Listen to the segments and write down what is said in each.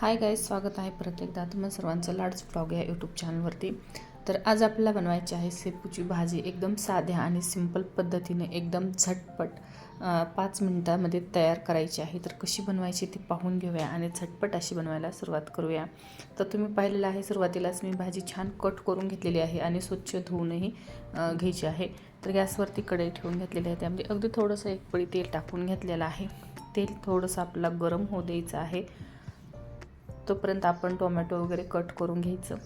हाय गाय स्वागत आहे परत एकदा तुम्हाला सर्वांचं लाडच ब्लॉग या यूट्यूब चॅनलवरती तर आज आपल्याला बनवायची आहे शेपूची भाजी एकदम साध्या आणि सिंपल पद्धतीने एकदम झटपट पाच मिनटामध्ये तयार करायची आहे. तर कशी बनवायची ती पाहून घेऊया आणि झटपट अशी बनवायला सुरुवात करूया. तर तुम्ही पाहिलेलं आहे सुरुवातीलाच मी भाजी छान कट करून घेतलेली आहे आणि स्वच्छ धुवूनही घ्यायची आहे. तर गॅसवरती कढई ठेवून घेतलेली आहे. त्यामध्ये अगदी थोडंसं एक पळी तेल टाकून घेतलेलं आहे. तेल थोडंसं आपल्याला गरम होऊ द्यायचं आहे. तोपर्यंत आपण टोमॅटो वगैरे कट करून घ्यायचं.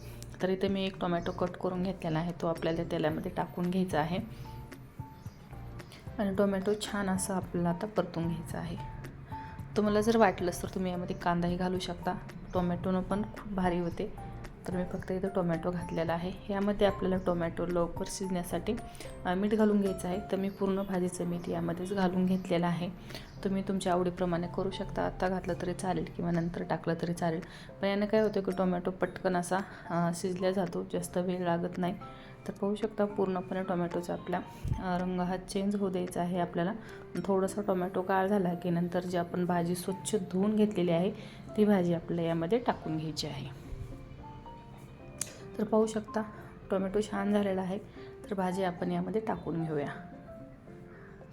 तर इथे मी एक टोमॅटो कट करून घेतलेला आहे. तो आपल्याला तेलामध्ये टाकून घ्यायचा आहे. आणि टोमॅटो छान असं आपल्याला आता परतून घ्यायचा आहे. तुम्हाला जर वाटलंच तर तुम्ही यामध्ये कांदाही घालू शकता. टोमॅटोनं पण खूप भारी होते. तर मी फक्त इथं टोमॅटो घातलेला आहे. यामध्ये आपल्याला टोमॅटो लवकर शिजण्यासाठी मीठ घालून घ्यायचं आहे. तर मी पूर्ण भाजीचं मीठ यामध्येच घालून घेतलेलं आहे. तुम्ही तुमच्या आवडीप्रमाणे करू शकता. आत्ता घातलं तरी चालेल किंवा नंतर टाकलं तरी चालेल. पण यानं काय होतं की टोमॅटो पटकन असा शिजला शिजल्या जातो. जास्त वेळ लागत नाही. तर पाहू शकता पूर्णपणे टोमॅटोचा आपला रंग हा चेंज होऊ द्यायचा आहे आपल्याला. थोडासा टोमॅटो काळ झाला की नंतर जी आपण भाजी स्वच्छ धुवून घेतलेली आहे ती भाजी आपल्याला यामध्ये टाकून घ्यायची आहे. तर पाहू शकता टोमॅटो छान झालेला आहे. तर भाजी आपण यामध्ये टाकून घेऊया.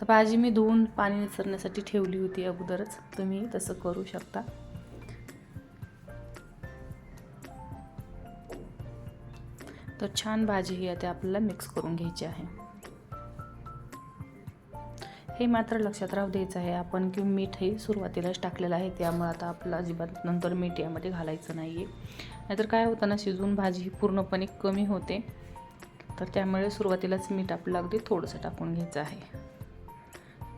तर भाजी मी धुवून पाणी निसरण्यासाठी ठेवली होती अगोदरच. तुम्ही तसं करू शकता. तर छान भाजी ही आता आपल्याला मिक्स करून घ्यायची आहे. हे मात्र लक्षात राहू द्यायचं आहे. आपण की मीठ हे सुरुवातीलाच टाकलेलं आहे. त्यामुळे आता आपलं अजिबात नंतर मीठ यामध्ये घालायचं नाही आहे नाहीतर काय होतं ना शिजून भाजी ही पूर्णपणे कमी होते. तर त्यामुळे सुरुवातीलाच मीठ आपलं अगदी थोडंसं टाकून घ्यायचं आहे.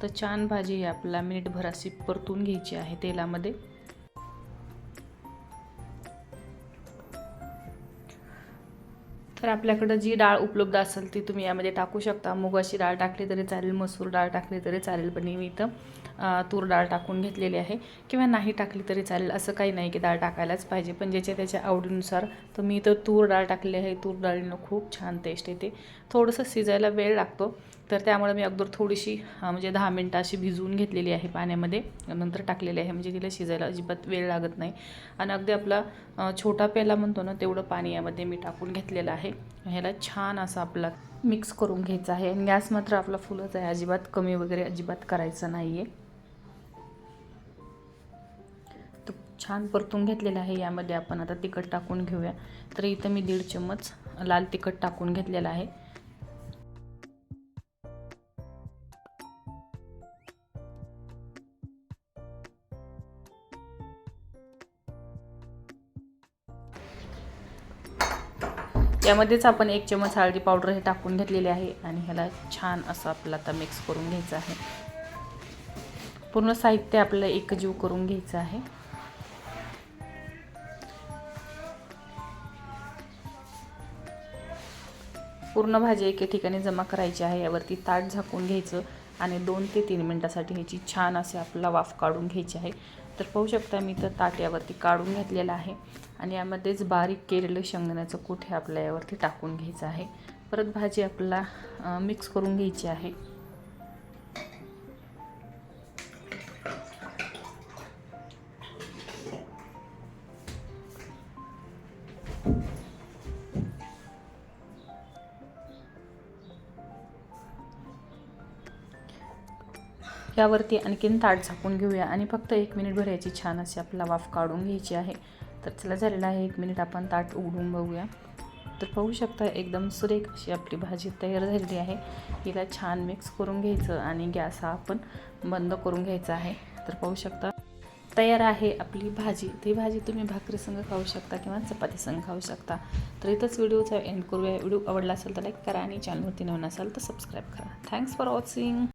तर छान भाजी ही आपल्याला मिनिटभर अशी परतून घ्यायची आहे तेलामध्ये. तर आपल्याकडं जी डाळ उपलब्ध असेल ती तुम्ही यामध्ये टाकू शकता. मुगाची डाळ टाकली तरी चालेल मसूर डाळ टाकली तरी चालेल पण मी इथं तूर डाळ टाकून घेतलेली आहे. किंवा नाही टाकली तरी चालेल असं काही नाही की डाळ टाकायलाच पाहिजे. पण ज्याच्या त्याच्या आवडीनुसार तर मी तर तूर डाळ टाकली आहे. तूर डाळीनं खूप छान टेस्ट येते. थोडंसं शिजायला वेळ लागतो. तर त्यामुळे मी अगोदर थोडीशी म्हणजे दहा मिनटं अशी भिजवून घेतलेली आहे पाण्यामध्ये. नंतर टाकलेली आहे. म्हणजे तिला शिजायला अजिबात वेळ लागत नाही. आणि अगदी आपला छोटा पेला म्हणतो ना तेवढं पाणी यामध्ये मी टाकून घेतलेलं आहे. ह्याला छान असं आपला मिक्स करून घ्यायचं आहे. आणि गॅस मात्र आपला फुलच आहे. अजिबात कमी वगैरे अजिबात करायचं नाही आहे छान परतून घेतलेलं आहे यामध्ये आपण आता तिखट टाकून घेऊया. तर इथं मी दीड चम्मच लाल तिखट टाकून घेतलेलं आहे. यामध्येच आपण एक चमच हळदी पावडर हे टाकून घेतलेले आहे आणि ह्याला छान असं आपलं आता मिक्स करून घ्यायचं आहे. पूर्ण साहित्य आपलं एकजीव करून घ्यायचं आहे. पूर्ण भाजी एके ठिकाणी जमा करायची आहे. यावरती ताट झाकून घ्यायचं आणि दोन ते तीन मिनटासाठी ह्याची छान असे आपल्याला वाफ काढून घ्यायची आहे. तर पाहू शकता मी तर ताट यावरती काढून घेतलेलं आहे आणि यामध्येच बारीक केलेलं शेंगदाण्याचं कूट हे आपल्या यावरती टाकून घ्यायचं आहे. परत भाजी आपल्याला मिक्स करून घ्यायची आहे. यावरती आणखीन ताट झाकून घेऊया. आणि फक्त एक मिनिट भरायची छान अशी आपल्याला वाफ काढून घ्यायची आहे. तर चला झालेलं आहे. एक मिनिट आपण ताट उघडून बघूया. तर पाहू शकता एकदम सुरेख अशी आपली भाजी तयार झालेली आहे. हिला छान मिक्स करून घ्यायचं आणि गॅस हा आपण बंद करून घ्यायचा आहे. तर पाहू शकता तयार आहे आपली भाजी. ती भाजी तुम्ही भाकरीसंग खाऊ शकता किंवा चपातीसंग खाऊ शकता. तर इथंच व्हिडिओचा एंड करूया. व्हिडिओ आवडला असेल तर लाईक करा आणि चॅनलवरती नवीन असाल तर सबस्क्राईब करा. Thanks for watching